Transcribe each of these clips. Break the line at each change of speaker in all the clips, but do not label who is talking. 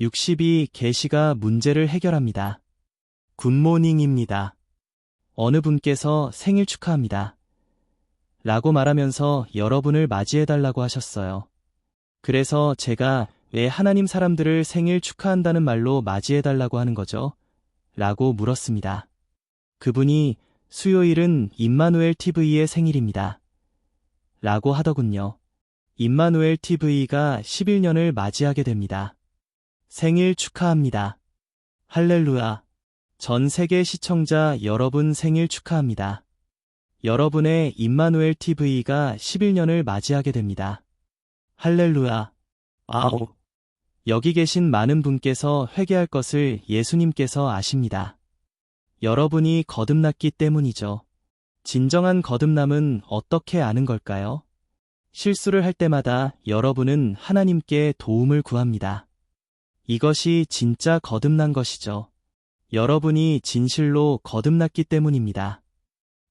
62 게시가 문제를 해결합니다. 굿모닝입니다. 어느 분께서 생일 축하합니다. 라고 말하면서 여러분을 맞이해달라고 하셨어요. 그래서 제가 왜 하나님 사람들을 생일 축하한다는 말로 맞이해달라고 하는 거죠? 라고 물었습니다. 그분이 수요일은 임마누엘 TV의 생일입니다. 라고 하더군요. 임마누엘 TV가 11년을 맞이하게 됩니다. 생일 축하합니다. 할렐루야. 전 세계 시청자 여러분 생일 축하합니다. 여러분의 임마누엘 TV가 11년을 맞이하게 됩니다. 할렐루야. 아우. 여기 계신 많은 분께서 회개할 것을 예수님께서 아십니다. 여러분이 거듭났기 때문이죠. 진정한 거듭남은 어떻게 아는 걸까요? 실수를 할 때마다 여러분은 하나님께 도움을 구합니다. 이것이 진짜 거듭난 것이죠. 여러분이 진실로 거듭났기 때문입니다.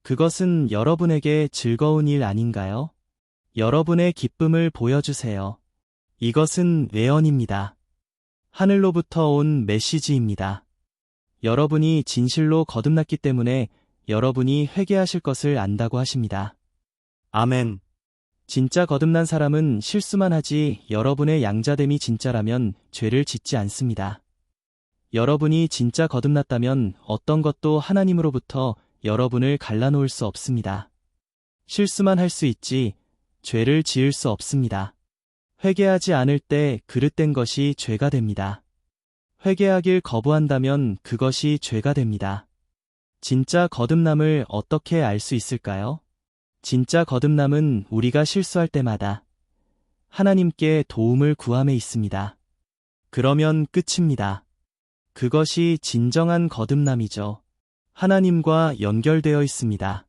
그것은 여러분에게 즐거운 일 아닌가요? 여러분의 기쁨을 보여주세요. 이것은 외언입니다. 하늘로부터 온 메시지입니다. 여러분이 진실로 거듭났기 때문에 여러분이 회개하실 것을 안다고 하십니다. 아멘. 진짜 거듭난 사람은 실수만 하지 여러분의 양자됨이 진짜라면 죄를 짓지 않습니다. 여러분이 진짜 거듭났다면 어떤 것도 하나님으로부터 여러분을 갈라놓을 수 없습니다. 실수만 할 수 있지 죄를 지을 수 없습니다. 회개하지 않을 때 그릇된 것이 죄가 됩니다. 회개하길 거부한다면 그것이 죄가 됩니다. 진짜 거듭남을 어떻게 알 수 있을까요? 진짜 거듭남은 우리가 실수할 때마다 하나님께 도움을 구함에 있습니다. 그러면 끝입니다. 그것이 진정한 거듭남이죠. 하나님과 연결되어 있습니다.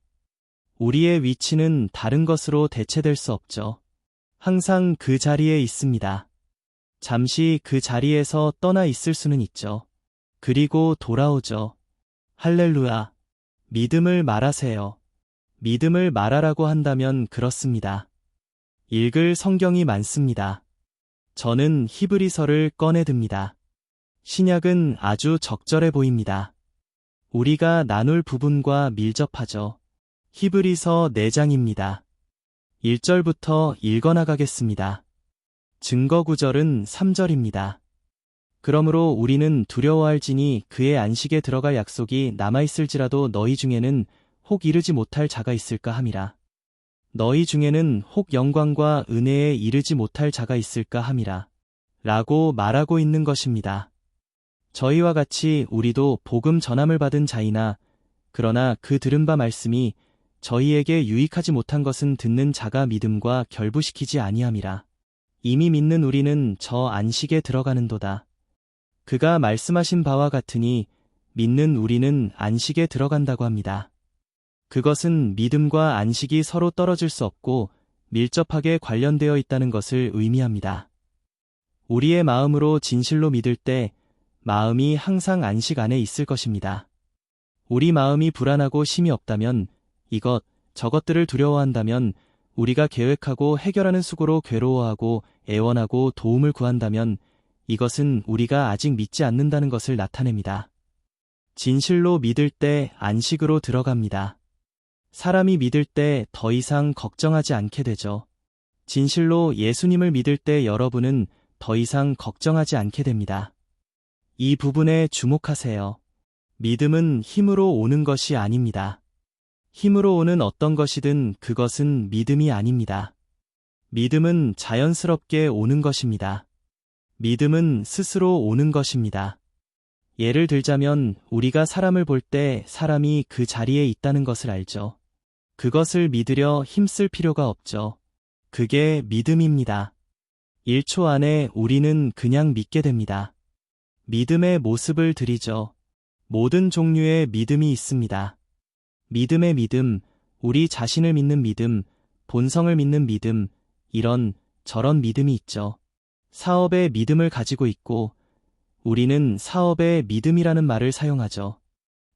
우리의 위치는 다른 것으로 대체될 수 없죠. 항상 그 자리에 있습니다. 잠시 그 자리에서 떠나 있을 수는 있죠. 그리고 돌아오죠. 할렐루야. 믿음을 말하세요. 믿음을 말하라고 한다면 그렇습니다. 읽을 성경이 많습니다. 저는 히브리서를 꺼내듭니다. 신약은 아주 적절해 보입니다. 우리가 나눌 부분과 밀접하죠. 히브리서 4장입니다. 1절부터 읽어나가겠습니다. 증거 구절은 3절입니다. 그러므로 우리는 두려워할지니 그의 안식에 들어갈 약속이 남아있을지라도 너희 중에는 혹 이르지 못할 자가 있을까 함이라. 너희 중에는 혹 영광과 은혜에 이르지 못할 자가 있을까 함이라. 라고 말하고 있는 것입니다. 저희와 같이 우리도 복음 전함을 받은 자이나 그러나 그 들은 바 말씀이 저희에게 유익하지 못한 것은 듣는 자가 믿음과 결부시키지 아니함이라. 이미 믿는 우리는 저 안식에 들어가는도다. 그가 말씀하신 바와 같으니 믿는 우리는 안식에 들어간다고 합니다. 그것은 믿음과 안식이 서로 떨어질 수 없고 밀접하게 관련되어 있다는 것을 의미합니다. 우리의 마음으로 진실로 믿을 때 마음이 항상 안식 안에 있을 것입니다. 우리 마음이 불안하고 심이 없다면 이것, 저것들을 두려워한다면 우리가 계획하고 해결하는 수고로 괴로워하고 애원하고 도움을 구한다면 이것은 우리가 아직 믿지 않는다는 것을 나타냅니다. 진실로 믿을 때 안식으로 들어갑니다. 사람이 믿을 때 더 이상 걱정하지 않게 되죠. 진실로 예수님을 믿을 때 여러분은 더 이상 걱정하지 않게 됩니다. 이 부분에 주목하세요. 믿음은 힘으로 오는 것이 아닙니다. 힘으로 오는 어떤 것이든 그것은 믿음이 아닙니다. 믿음은 자연스럽게 오는 것입니다. 믿음은 스스로 오는 것입니다. 예를 들자면 우리가 사람을 볼 때 사람이 그 자리에 있다는 것을 알죠. 그것을 믿으려 힘쓸 필요가 없죠. 그게 믿음입니다. 1초 안에 우리는 그냥 믿게 됩니다. 믿음의 모습을 드리죠. 모든 종류의 믿음이 있습니다. 믿음의 믿음, 우리 자신을 믿는 믿음, 본성을 믿는 믿음, 이런 저런 믿음이 있죠. 사업의 믿음을 가지고 있고, 우리는 사업의 믿음이라는 말을 사용하죠.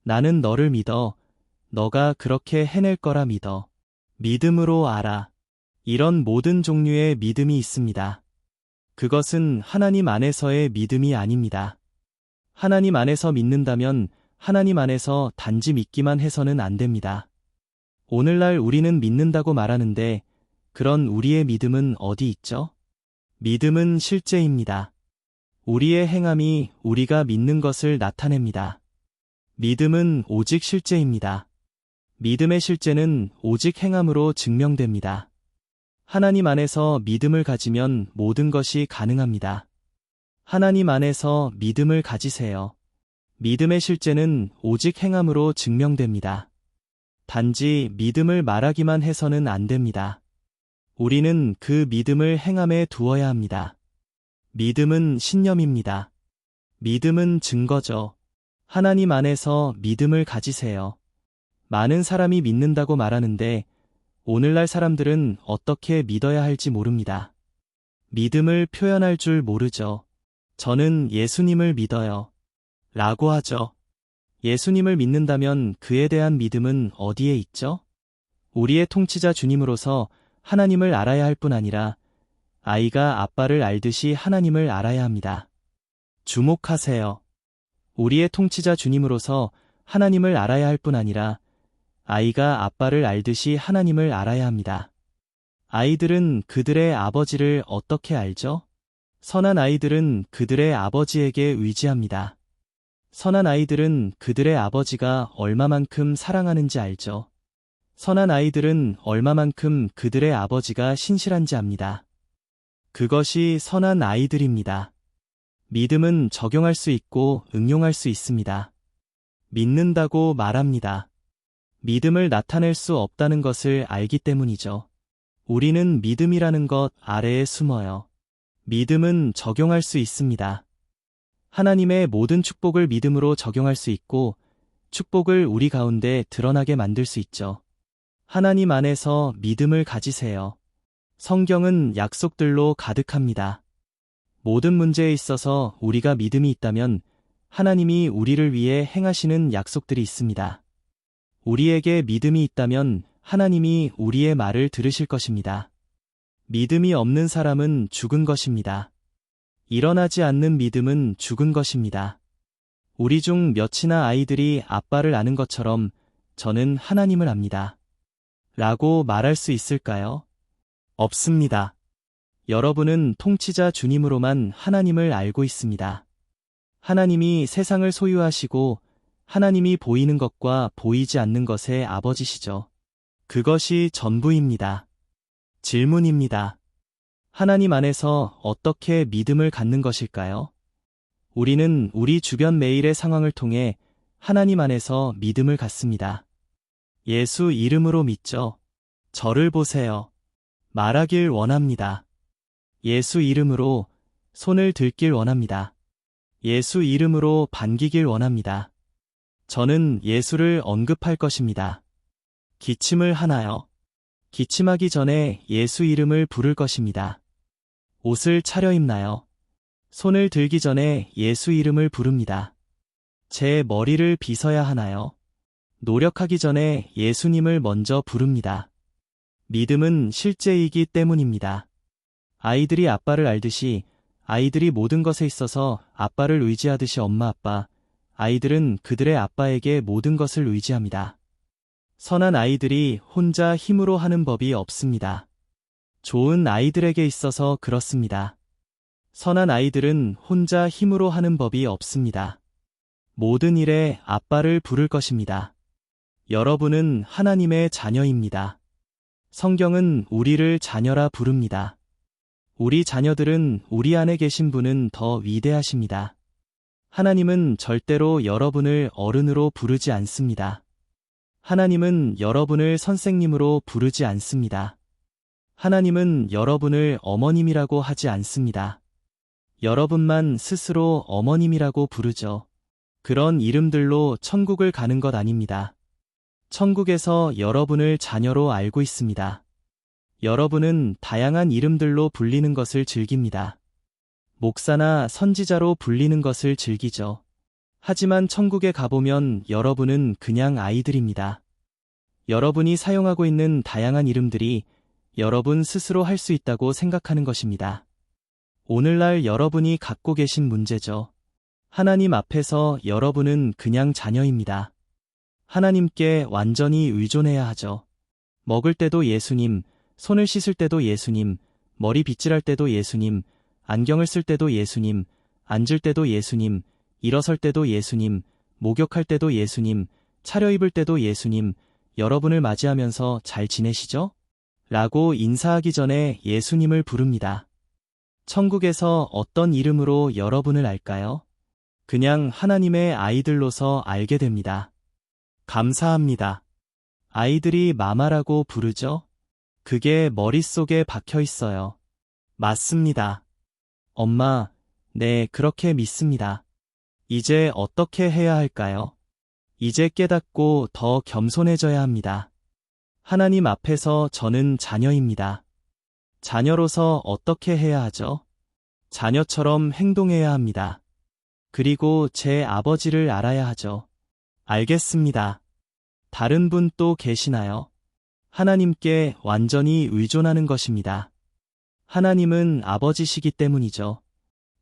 나는 너를 믿어, 너가 그렇게 해낼 거라 믿어. 믿음으로 알아. 이런 모든 종류의 믿음이 있습니다. 그것은 하나님 안에서의 믿음이 아닙니다. 하나님 안에서 믿는다면 하나님 안에서 단지 믿기만 해서는 안 됩니다. 오늘날 우리는 믿는다고 말하는데 그런 우리의 믿음은 어디 있죠? 믿음은 실제입니다. 우리의 행함이 우리가 믿는 것을 나타냅니다. 믿음은 오직 실제입니다. 믿음의 실제는 오직 행함으로 증명됩니다. 하나님 안에서 믿음을 가지면 모든 것이 가능합니다. 하나님 안에서 믿음을 가지세요. 믿음의 실제는 오직 행함으로 증명됩니다. 단지 믿음을 말하기만 해서는 안 됩니다. 우리는 그 믿음을 행함에 두어야 합니다. 믿음은 신념입니다. 믿음은 증거죠. 하나님 안에서 믿음을 가지세요. 많은 사람이 믿는다고 말하는데 오늘날 사람들은 어떻게 믿어야 할지 모릅니다. 믿음을 표현할 줄 모르죠. 저는 예수님을 믿어요. 라고 하죠. 예수님을 믿는다면 그에 대한 믿음은 어디에 있죠? 우리의 통치자 주님으로서 하나님을 알아야 할 뿐 아니라 아이가 아빠를 알듯이 하나님을 알아야 합니다. 주목하세요. 우리의 통치자 주님으로서 하나님을 알아야 할 뿐 아니라 아이가 아빠를 알듯이 하나님을 알아야 합니다. 아이들은 그들의 아버지를 어떻게 알죠? 선한 아이들은 그들의 아버지에게 의지합니다. 선한 아이들은 그들의 아버지가 얼마만큼 사랑하는지 알죠. 선한 아이들은 얼마만큼 그들의 아버지가 신실한지 압니다. 그것이 선한 아이들입니다. 믿음은 적용할 수 있고 응용할 수 있습니다. 믿는다고 말합니다. 믿음을 나타낼 수 없다는 것을 알기 때문이죠. 우리는 믿음이라는 것 아래에 숨어요. 믿음은 적용할 수 있습니다. 하나님의 모든 축복을 믿음으로 적용할 수 있고 축복을 우리 가운데 드러나게 만들 수 있죠. 하나님 안에서 믿음을 가지세요. 성경은 약속들로 가득합니다. 모든 문제에 있어서 우리가 믿음이 있다면 하나님이 우리를 위해 행하시는 약속들이 있습니다. 우리에게 믿음이 있다면 하나님이 우리의 말을 들으실 것입니다. 믿음이 없는 사람은 죽은 것입니다. 일어나지 않는 믿음은 죽은 것입니다. 우리 중 몇이나 아이들이 아빠를 아는 것처럼 저는 하나님을 압니다. 라고 말할 수 있을까요? 없습니다. 여러분은 통치자 주님으로만 하나님을 알고 있습니다. 하나님이 세상을 소유하시고 하나님이 보이는 것과 보이지 않는 것의 아버지시죠. 그것이 전부입니다. 질문입니다. 하나님 안에서 어떻게 믿음을 갖는 것일까요? 우리는 우리 주변 매일의 상황을 통해 하나님 안에서 믿음을 갖습니다. 예수 이름으로 믿죠. 저를 보세요. 말하길 원합니다. 예수 이름으로 손을 들길 원합니다. 예수 이름으로 반기길 원합니다. 저는 예수를 언급할 것입니다. 기침을 하나요? 기침하기 전에 예수 이름을 부를 것입니다. 옷을 차려입나요? 손을 들기 전에 예수 이름을 부릅니다. 제 머리를 빗어야 하나요? 노력하기 전에 예수님을 먼저 부릅니다. 믿음은 실제이기 때문입니다. 아이들이 아빠를 알듯이 아이들이 모든 것에 있어서 아빠를 의지하듯이 엄마 아빠, 아이들은 그들의 아빠에게 모든 것을 의지합니다. 선한 아이들이 혼자 힘으로 하는 법이 없습니다. 좋은 아이들에게 있어서 그렇습니다. 선한 아이들은 혼자 힘으로 하는 법이 없습니다. 모든 일에 아빠를 부를 것입니다. 여러분은 하나님의 자녀입니다. 성경은 우리를 자녀라 부릅니다. 우리 자녀들은 우리 안에 계신 분은 더 위대하십니다. 하나님은 절대로 여러분을 어른으로 부르지 않습니다. 하나님은 여러분을 선생님으로 부르지 않습니다. 하나님은 여러분을 어머님이라고 하지 않습니다. 여러분만 스스로 어머님이라고 부르죠. 그런 이름들로 천국을 가는 것 아닙니다. 천국에서 여러분을 자녀로 알고 있습니다. 여러분은 다양한 이름들로 불리는 것을 즐깁니다. 목사나 선지자로 불리는 것을 즐기죠. 하지만 천국에 가보면 여러분은 그냥 아이들입니다. 여러분이 사용하고 있는 다양한 이름들이 여러분 스스로 할 수 있다고 생각하는 것입니다. 오늘날 여러분이 갖고 계신 문제죠. 하나님 앞에서 여러분은 그냥 자녀입니다. 하나님께 완전히 의존해야 하죠. 먹을 때도 예수님, 손을 씻을 때도 예수님, 머리 빗질할 때도 예수님, 안경을 쓸 때도 예수님, 앉을 때도 예수님, 일어설 때도 예수님, 목욕할 때도 예수님, 차려입을 때도 예수님, 여러분을 맞이하면서 잘 지내시죠? 라고 인사하기 전에 예수님을 부릅니다. 천국에서 어떤 이름으로 여러분을 알까요? 그냥 하나님의 아이들로서 알게 됩니다. 감사합니다. 아이들이 마마라고 부르죠? 그게 머릿속에 박혀 있어요. 맞습니다. 엄마, 네, 그렇게 믿습니다. 이제 어떻게 해야 할까요? 이제 깨닫고 더 겸손해져야 합니다. 하나님 앞에서 저는 자녀입니다. 자녀로서 어떻게 해야 하죠? 자녀처럼 행동해야 합니다. 그리고 제 아버지를 알아야 하죠. 알겠습니다. 다른 분 또 계시나요? 하나님께 완전히 의존하는 것입니다. 하나님은 아버지시기 때문이죠.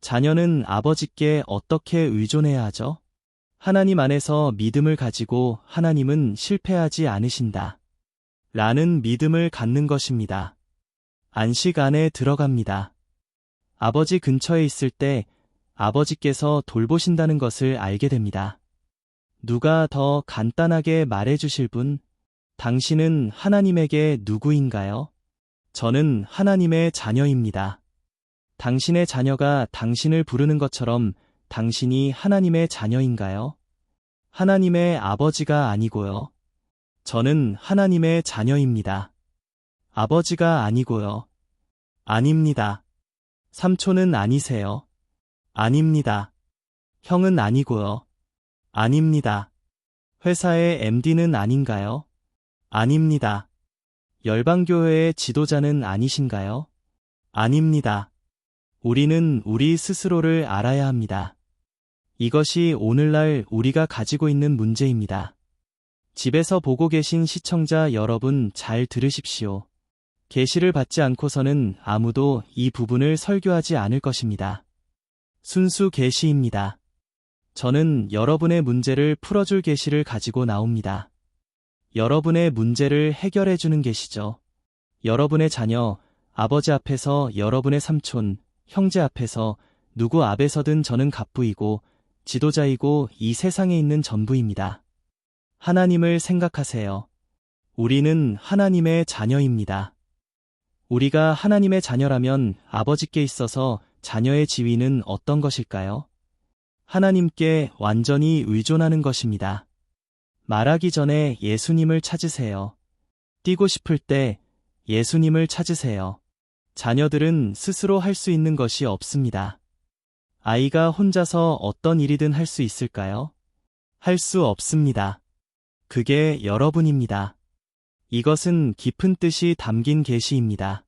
자녀는 아버지께 어떻게 의존해야 하죠? 하나님 안에서 믿음을 가지고 하나님은 실패하지 않으신다. 라는 믿음을 갖는 것입니다. 안식 안에 들어갑니다. 아버지 근처에 있을 때 아버지께서 돌보신다는 것을 알게 됩니다. 누가 더 간단하게 말해 주실 분? 당신은 하나님에게 누구인가요? 저는 하나님의 자녀입니다. 당신의 자녀가 당신을 부르는 것처럼 당신이 하나님의 자녀인가요? 하나님의 아버지가 아니고요. 저는 하나님의 자녀입니다. 아버지가 아니고요. 아닙니다. 삼촌은 아니세요. 아닙니다. 형은 아니고요. 아닙니다. 회사의 MD는 아닌가요? 아닙니다. 열방교회의 지도자는 아니신가요? 아닙니다. 우리는 우리 스스로를 알아야 합니다. 이것이 오늘날 우리가 가지고 있는 문제입니다. 집에서 보고 계신 시청자 여러분 잘 들으십시오. 계시를 받지 않고서는 아무도 이 부분을 설교하지 않을 것입니다. 순수 계시입니다. 저는 여러분의 문제를 풀어줄 계시를 가지고 나옵니다. 여러분의 문제를 해결해 주는 계시죠. 여러분의 자녀, 아버지 앞에서 여러분의 삼촌, 형제 앞에서 누구 앞에서든 저는 갑부이고 지도자이고 이 세상에 있는 전부입니다. 하나님을 생각하세요. 우리는 하나님의 자녀입니다. 우리가 하나님의 자녀라면 아버지께 있어서 자녀의 지위는 어떤 것일까요? 하나님께 완전히 의존하는 것입니다. 말하기 전에 예수님을 찾으세요. 뛰고 싶을 때 예수님을 찾으세요. 자녀들은 스스로 할 수 있는 것이 없습니다. 아이가 혼자서 어떤 일이든 할 수 있을까요? 할 수 없습니다. 그게 여러분입니다. 이것은 깊은 뜻이 담긴 계시입니다.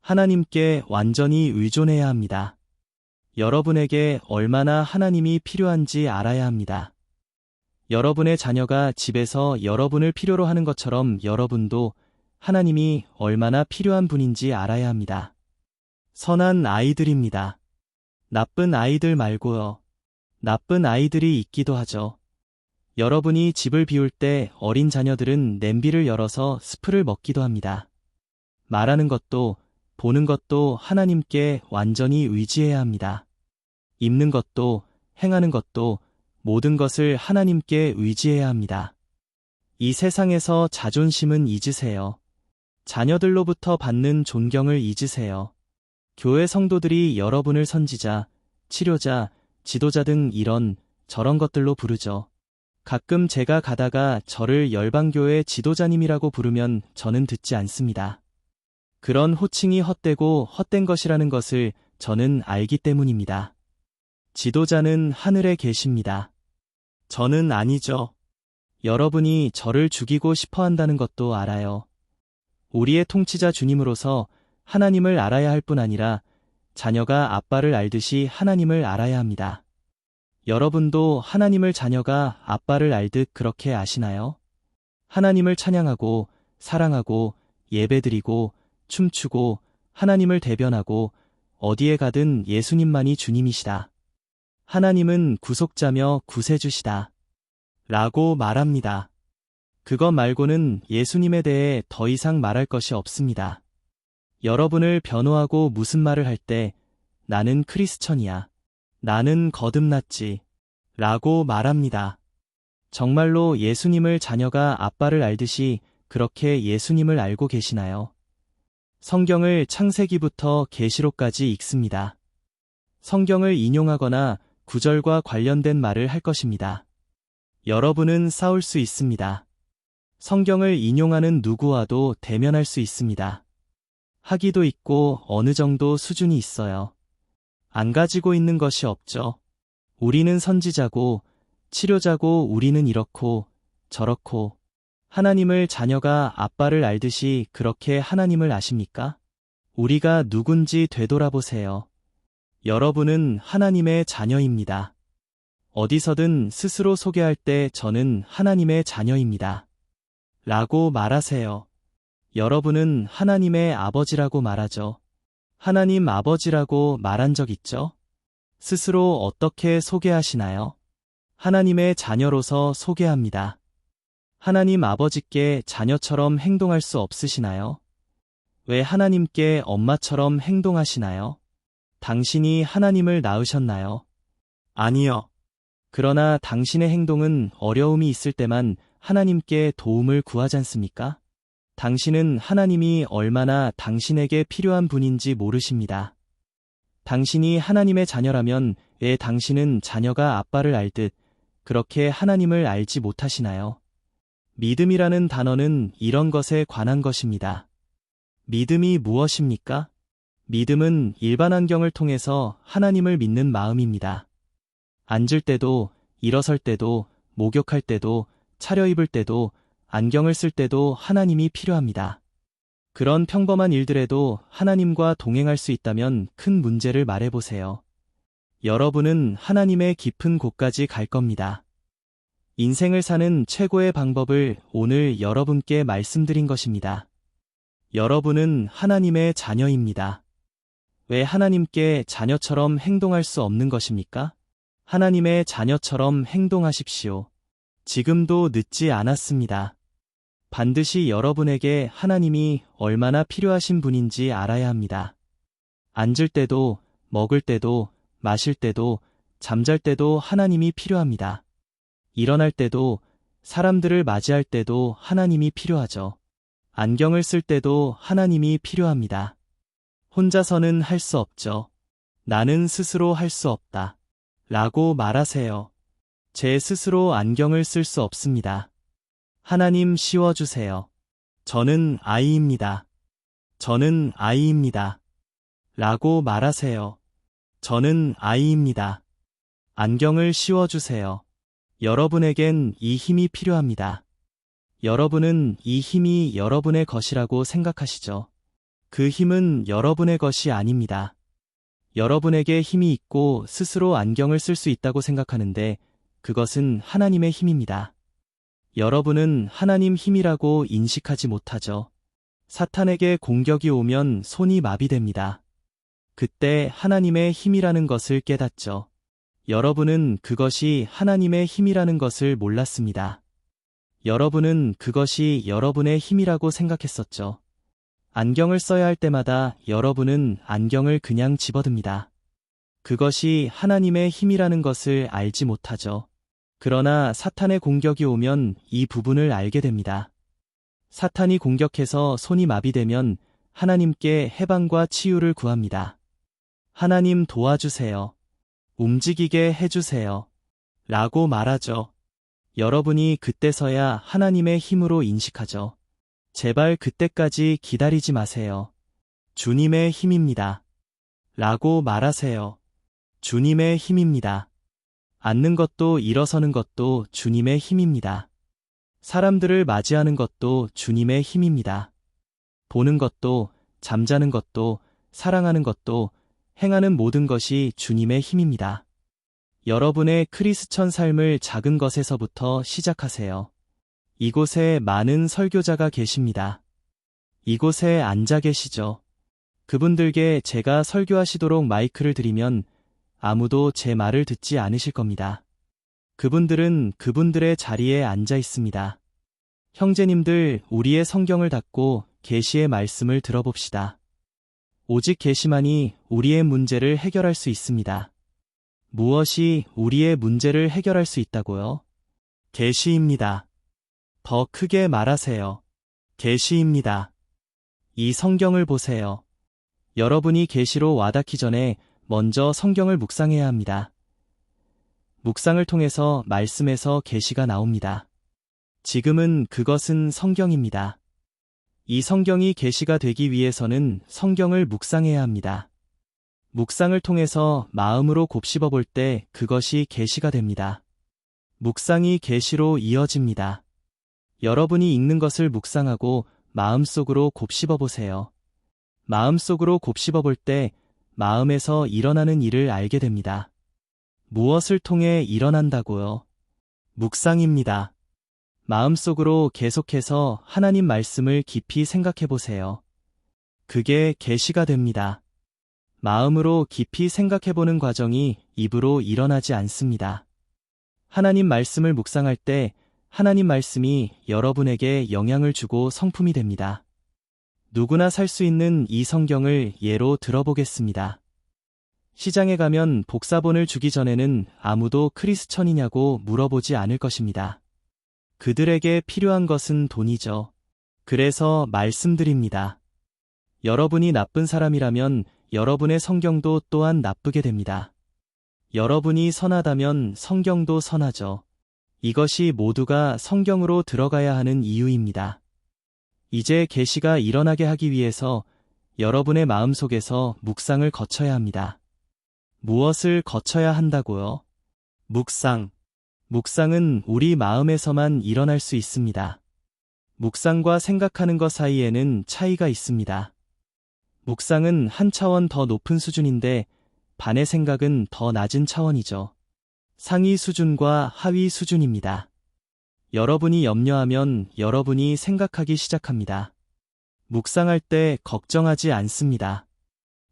하나님께 완전히 의존해야 합니다. 여러분에게 얼마나 하나님이 필요한지 알아야 합니다. 여러분의 자녀가 집에서 여러분을 필요로 하는 것처럼 여러분도 하나님이 얼마나 필요한 분인지 알아야 합니다. 선한 아이들입니다. 나쁜 아이들 말고요. 나쁜 아이들이 있기도 하죠. 여러분이 집을 비울 때 어린 자녀들은 냄비를 열어서 스프를 먹기도 합니다. 말하는 것도 보는 것도 하나님께 완전히 의지해야 합니다. 입는 것도 행하는 것도 모든 것을 하나님께 의지해야 합니다. 이 세상에서 자존심은 잊으세요. 자녀들로부터 받는 존경을 잊으세요. 교회 성도들이 여러분을 선지자, 치료자, 지도자 등 이런 저런 것들로 부르죠. 가끔 제가 가다가 저를 열방교회 지도자님이라고 부르면 저는 듣지 않습니다. 그런 호칭이 헛되고 헛된 것이라는 것을 저는 알기 때문입니다. 지도자는 하늘에 계십니다. 저는 아니죠. 여러분이 저를 죽이고 싶어 한다는 것도 알아요. 우리의 통치자 주님으로서 하나님을 알아야 할 뿐 아니라 자녀가 아빠를 알듯이 하나님을 알아야 합니다. 여러분도 하나님을 자녀가 아빠를 알듯 그렇게 아시나요? 하나님을 찬양하고 사랑하고 예배드리고 춤추고 하나님을 대변하고 어디에 가든 예수님만이 주님이시다. 하나님은 구속자며 구세주시다. 라고 말합니다. 그것 말고는 예수님에 대해 더 이상 말할 것이 없습니다. 여러분을 변호하고 무슨 말을 할 때 나는 크리스천이야. 나는 거듭났지. 라고 말합니다. 정말로 예수님을 자녀가 아빠를 알듯이 그렇게 예수님을 알고 계시나요? 성경을 창세기부터 계시록까지 읽습니다. 성경을 인용하거나 구절과 관련된 말을 할 것입니다. 여러분은 싸울 수 있습니다. 성경을 인용하는 누구와도 대면할 수 있습니다. 하기도 있고 어느 정도 수준이 있어요. 안 가지고 있는 것이 없죠. 우리는 선지자고 치료자고 우리는 이렇고 저렇고 하나님을 자녀가 아빠를 알듯이 그렇게 하나님을 아십니까? 우리가 누군지 되돌아보세요. 여러분은 하나님의 자녀입니다. 어디서든 스스로 소개할 때 저는 하나님의 자녀입니다. 라고 말하세요. 여러분은 하나님의 아버지라고 말하죠. 하나님 아버지라고 말한 적 있죠? 스스로 어떻게 소개하시나요? 하나님의 자녀로서 소개합니다. 하나님 아버지께 자녀처럼 행동할 수 없으시나요? 왜 하나님께 엄마처럼 행동하시나요? 당신이 하나님을 낳으셨나요? 아니요. 그러나 당신의 행동은 어려움이 있을 때만 하나님께 도움을 구하지 않습니까? 당신은 하나님이 얼마나 당신에게 필요한 분인지 모르십니다. 당신이 하나님의 자녀라면 왜 당신은 자녀가 아빠를 알듯 그렇게 하나님을 알지 못하시나요? 믿음이라는 단어는 이런 것에 관한 것입니다. 믿음이 무엇입니까? 믿음은 일반 환경을 통해서 하나님을 믿는 마음입니다. 앉을 때도, 일어설 때도, 목욕할 때도, 차려입을 때도, 안경을 쓸 때도 하나님이 필요합니다. 그런 평범한 일들에도 하나님과 동행할 수 있다면 큰 문제를 말해보세요. 여러분은 하나님의 깊은 곳까지 갈 겁니다. 인생을 사는 최고의 방법을 오늘 여러분께 말씀드린 것입니다. 여러분은 하나님의 자녀입니다. 왜 하나님께 자녀처럼 행동할 수 없는 것입니까? 하나님의 자녀처럼 행동하십시오. 지금도 늦지 않았습니다. 반드시 여러분에게 하나님이 얼마나 필요하신 분인지 알아야 합니다. 앉을 때도, 먹을 때도, 마실 때도, 잠잘 때도 하나님이 필요합니다. 일어날 때도, 사람들을 맞이할 때도 하나님이 필요하죠. 안경을 쓸 때도 하나님이 필요합니다. 혼자서는 할 수 없죠. 나는 스스로 할 수 없다. 라고 말하세요. 제 스스로 안경을 쓸 수 없습니다. 하나님 씌워주세요. 저는 아이입니다. 저는 아이입니다. 라고 말하세요. 저는 아이입니다. 안경을 씌워주세요. 여러분에겐 이 힘이 필요합니다. 여러분은 이 힘이 여러분의 것이라고 생각하시죠. 그 힘은 여러분의 것이 아닙니다. 여러분에게 힘이 있고 스스로 안경을 쓸 수 있다고 생각하는데 그것은 하나님의 힘입니다. 여러분은 하나님 힘이라고 인식하지 못하죠. 사탄에게 공격이 오면 손이 마비됩니다. 그때 하나님의 힘이라는 것을 깨닫죠. 여러분은 그것이 하나님의 힘이라는 것을 몰랐습니다. 여러분은 그것이 여러분의 힘이라고 생각했었죠. 안경을 써야 할 때마다 여러분은 안경을 그냥 집어듭니다. 그것이 하나님의 힘이라는 것을 알지 못하죠. 그러나 사탄의 공격이 오면 이 부분을 알게 됩니다. 사탄이 공격해서 손이 마비되면 하나님께 해방과 치유를 구합니다. 하나님 도와주세요. 움직이게 해주세요. 라고 말하죠. 여러분이 그때서야 하나님의 힘으로 인식하죠. 제발 그때까지 기다리지 마세요. 주님의 힘입니다. 라고 말하세요. 주님의 힘입니다. 앉는 것도 일어서는 것도 주님의 힘입니다. 사람들을 맞이하는 것도 주님의 힘입니다. 보는 것도, 잠자는 것도, 사랑하는 것도, 행하는 모든 것이 주님의 힘입니다. 여러분의 크리스천 삶을 작은 것에서부터 시작하세요. 이곳에 많은 설교자가 계십니다. 이곳에 앉아 계시죠. 그분들께 제가 설교하시도록 마이크를 드리면 아무도 제 말을 듣지 않으실 겁니다. 그분들은 그분들의 자리에 앉아 있습니다. 형제님들, 우리의 성경을 닫고 계시의 말씀을 들어봅시다. 오직 계시만이 우리의 문제를 해결할 수 있습니다. 무엇이 우리의 문제를 해결할 수 있다고요? 계시입니다. 더 크게 말하세요. 계시입니다. 이 성경을 보세요. 여러분이 계시로 와닿기 전에 먼저 성경을 묵상해야 합니다. 묵상을 통해서 말씀에서 계시가 나옵니다. 지금은 그것은 성경입니다. 이 성경이 계시가 되기 위해서는 성경을 묵상해야 합니다. 묵상을 통해서 마음으로 곱씹어 볼 때 그것이 계시가 됩니다. 묵상이 계시로 이어집니다. 여러분이 읽는 것을 묵상하고 마음속으로 곱씹어 보세요. 마음속으로 곱씹어 볼 때 마음에서 일어나는 일을 알게 됩니다. 무엇을 통해 일어난다고요? 묵상입니다. 마음속으로 계속해서 하나님 말씀을 깊이 생각해 보세요. 그게 계시가 됩니다. 마음으로 깊이 생각해 보는 과정이 입으로 일어나지 않습니다. 하나님 말씀을 묵상할 때 하나님 말씀이 여러분에게 영향을 주고 성품이 됩니다. 누구나 살 수 있는 이 성경을 예로 들어보겠습니다. 시장에 가면 복사본을 주기 전에는 아무도 크리스천이냐고 물어보지 않을 것입니다. 그들에게 필요한 것은 돈이죠. 그래서 말씀드립니다. 여러분이 나쁜 사람이라면 여러분의 성경도 또한 나쁘게 됩니다. 여러분이 선하다면 성경도 선하죠. 이것이 모두가 성경으로 들어가야 하는 이유입니다. 이제 계시가 일어나게 하기 위해서 여러분의 마음속에서 묵상을 거쳐야 합니다. 무엇을 거쳐야 한다고요? 묵상. 묵상은 우리 마음에서만 일어날 수 있습니다. 묵상과 생각하는 것 사이에는 차이가 있습니다. 묵상은 한 차원 더 높은 수준인데 반의 생각은 더 낮은 차원이죠. 상위 수준과 하위 수준입니다. 여러분이 염려하면 여러분이 생각하기 시작합니다. 묵상할 때 걱정하지 않습니다.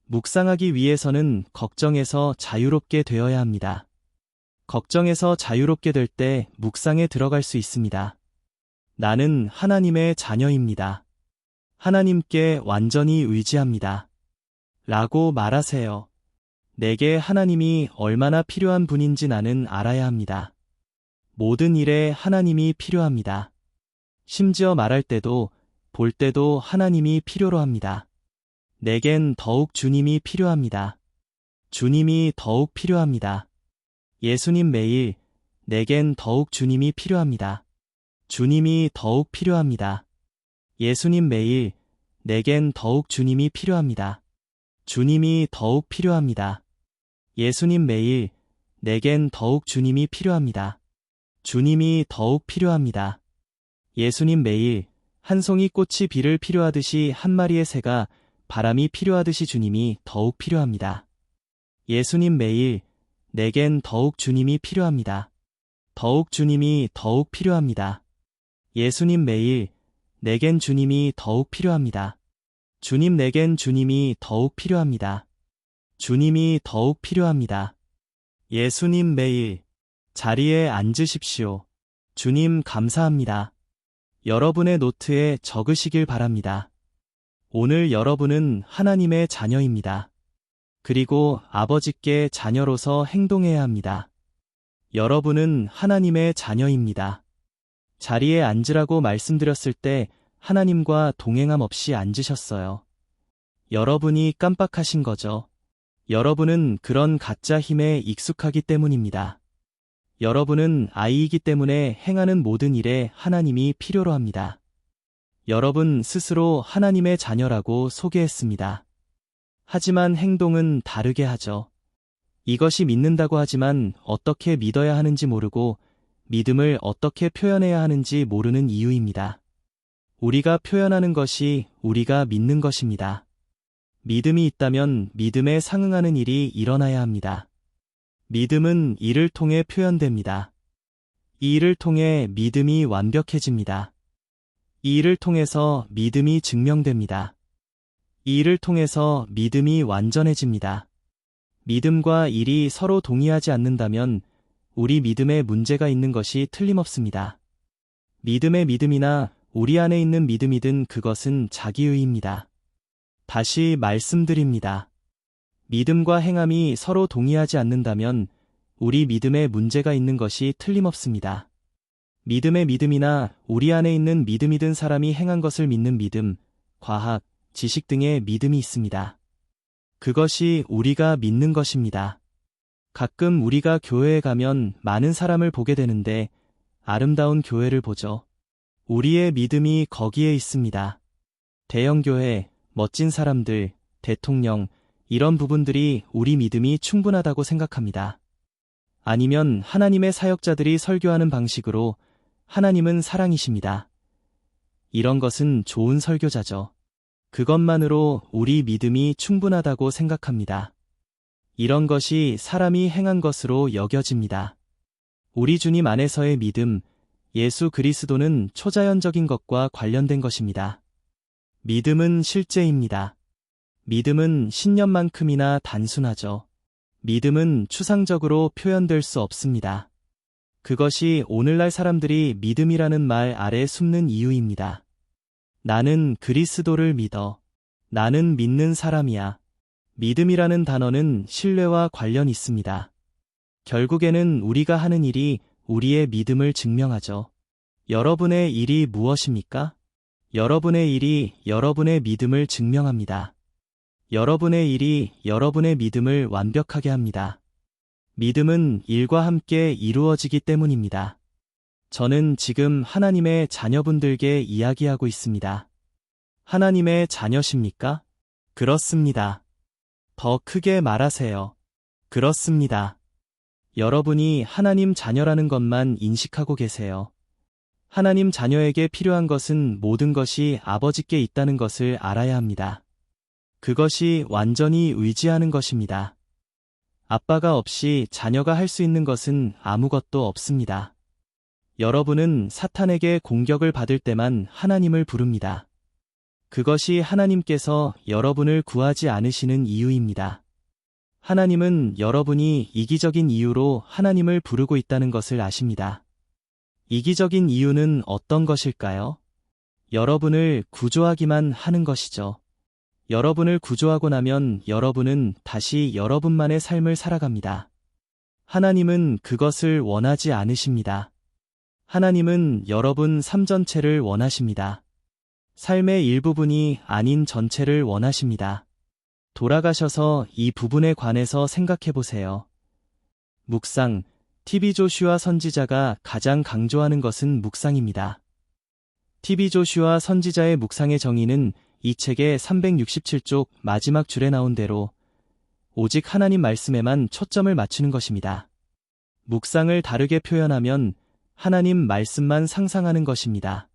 묵상하기 위해서는 걱정에서 자유롭게 되어야 합니다. 걱정에서 자유롭게 될 때 묵상에 들어갈 수 있습니다. 나는 하나님의 자녀입니다. 하나님께 완전히 의지합니다. 라고 말하세요. 내게 하나님이 얼마나 필요한 분인지 나는 알아야 합니다. 모든 일에 하나님이 필요합니다. 심지어 말할 때도 볼 때도 하나님이 필요로 합니다. 내겐 더욱 주님이 필요합니다. 주님이 더욱 필요합니다. 예수님 매일 내겐 더욱 주님이 필요합니다. 주님이 더욱 필요합니다. 예수님 매일 내겐 더욱 주님이 필요합니다. 주님이 더욱 필요합니다. 예수님 매일 내겐 더욱 주님이 필요합니다. 주님이 더욱 필요합니다. 예수님 매일 한 송이 꽃이 비를 필요하듯이 한 마리의 새가 바람이 필요하듯이 주님이 더욱 필요합니다. 예수님 매일 내겐 더욱 주님이 필요합니다. 더욱 주님이 더욱 필요합니다. 예수님 매일 내겐 주님이 더욱 필요합니다. 주님 내겐 주님이 더욱 필요합니다. 주님이 더욱 필요합니다. 예수님 매일 자리에 앉으십시오. 주님 감사합니다. 여러분의 노트에 적으시길 바랍니다. 오늘 여러분은 하나님의 자녀입니다. 그리고 아버지께 자녀로서 행동해야 합니다. 여러분은 하나님의 자녀입니다. 자리에 앉으라고 말씀드렸을 때 하나님과 동행함 없이 앉으셨어요. 여러분이 깜빡하신 거죠. 여러분은 그런 가짜 힘에 익숙하기 때문입니다. 여러분은 아이이기 때문에 행하는 모든 일에 하나님이 필요로 합니다. 여러분 스스로 하나님의 자녀라고 소개했습니다. 하지만 행동은 다르게 하죠. 이것이 믿는다고 하지만 어떻게 믿어야 하는지 모르고 믿음을 어떻게 표현해야 하는지 모르는 이유입니다. 우리가 표현하는 것이 우리가 믿는 것입니다. 믿음이 있다면 믿음에 상응하는 일이 일어나야 합니다. 믿음은 이를 통해 표현됩니다. 이 일을 통해 믿음이 완벽해집니다. 이 일을 통해서 믿음이 증명됩니다. 이 일을 통해서 믿음이 완전해집니다. 믿음과 일이 서로 동의하지 않는다면 우리 믿음에 문제가 있는 것이 틀림없습니다. 믿음의 믿음이나 우리 안에 있는 믿음이든 그것은 자기의입니다. 다시 말씀드립니다. 믿음과 행함이 서로 동의하지 않는다면 우리 믿음에 문제가 있는 것이 틀림없습니다. 믿음의 믿음이나 우리 안에 있는 믿음이든 사람이 행한 것을 믿는 믿음, 과학, 지식 등의 믿음이 있습니다. 그것이 우리가 믿는 것입니다. 가끔 우리가 교회에 가면 많은 사람을 보게 되는데 아름다운 교회를 보죠. 우리의 믿음이 거기에 있습니다. 대형교회, 멋진 사람들, 대통령, 이런 부분들이 우리 믿음이 충분하다고 생각합니다. 아니면 하나님의 사역자들이 설교하는 방식으로 하나님은 사랑이십니다. 이런 것은 좋은 설교자죠. 그것만으로 우리 믿음이 충분하다고 생각합니다. 이런 것이 사람이 행한 것으로 여겨집니다. 우리 주님 안에서의 믿음, 예수 그리스도는 초자연적인 것과 관련된 것입니다. 믿음은 실제입니다. 믿음은 신념만큼이나 단순하죠. 믿음은 추상적으로 표현될 수 없습니다. 그것이 오늘날 사람들이 믿음이라는 말 아래 숨는 이유입니다. 나는 그리스도를 믿어. 나는 믿는 사람이야. 믿음이라는 단어는 신뢰와 관련 있습니다. 결국에는 우리가 하는 일이 우리의 믿음을 증명하죠. 여러분의 일이 무엇입니까? 여러분의 일이 여러분의 믿음을 증명합니다. 여러분의 일이 여러분의 믿음을 완벽하게 합니다. 믿음은 일과 함께 이루어지기 때문입니다. 저는 지금 하나님의 자녀분들께 이야기하고 있습니다. 하나님의 자녀십니까? 그렇습니다. 더 크게 말하세요. 그렇습니다. 여러분이 하나님 자녀라는 것만 인식하고 계세요. 하나님 자녀에게 필요한 것은 모든 것이 아버지께 있다는 것을 알아야 합니다. 그것이 완전히 의지하는 것입니다. 아빠가 없이 자녀가 할 수 있는 것은 아무것도 없습니다. 여러분은 사탄에게 공격을 받을 때만 하나님을 부릅니다. 그것이 하나님께서 여러분을 구하지 않으시는 이유입니다. 하나님은 여러분이 이기적인 이유로 하나님을 부르고 있다는 것을 아십니다. 이기적인 이유는 어떤 것일까요? 여러분을 구조하기만 하는 것이죠. 여러분을 구조하고 나면 여러분은 다시 여러분만의 삶을 살아갑니다. 하나님은 그것을 원하지 않으십니다. 하나님은 여러분 삶 전체를 원하십니다. 삶의 일부분이 아닌 전체를 원하십니다. 돌아가셔서 이 부분에 관해서 생각해 보세요. 묵상, TV 조슈아 선지자가 가장 강조하는 것은 묵상입니다. TV 조슈아 선지자의 묵상의 정의는 이 책의 367쪽 마지막 줄에 나온 대로 오직 하나님 말씀에만 초점을 맞추는 것입니다. 묵상을 다르게 표현하면 하나님 말씀만 상상하는 것입니다.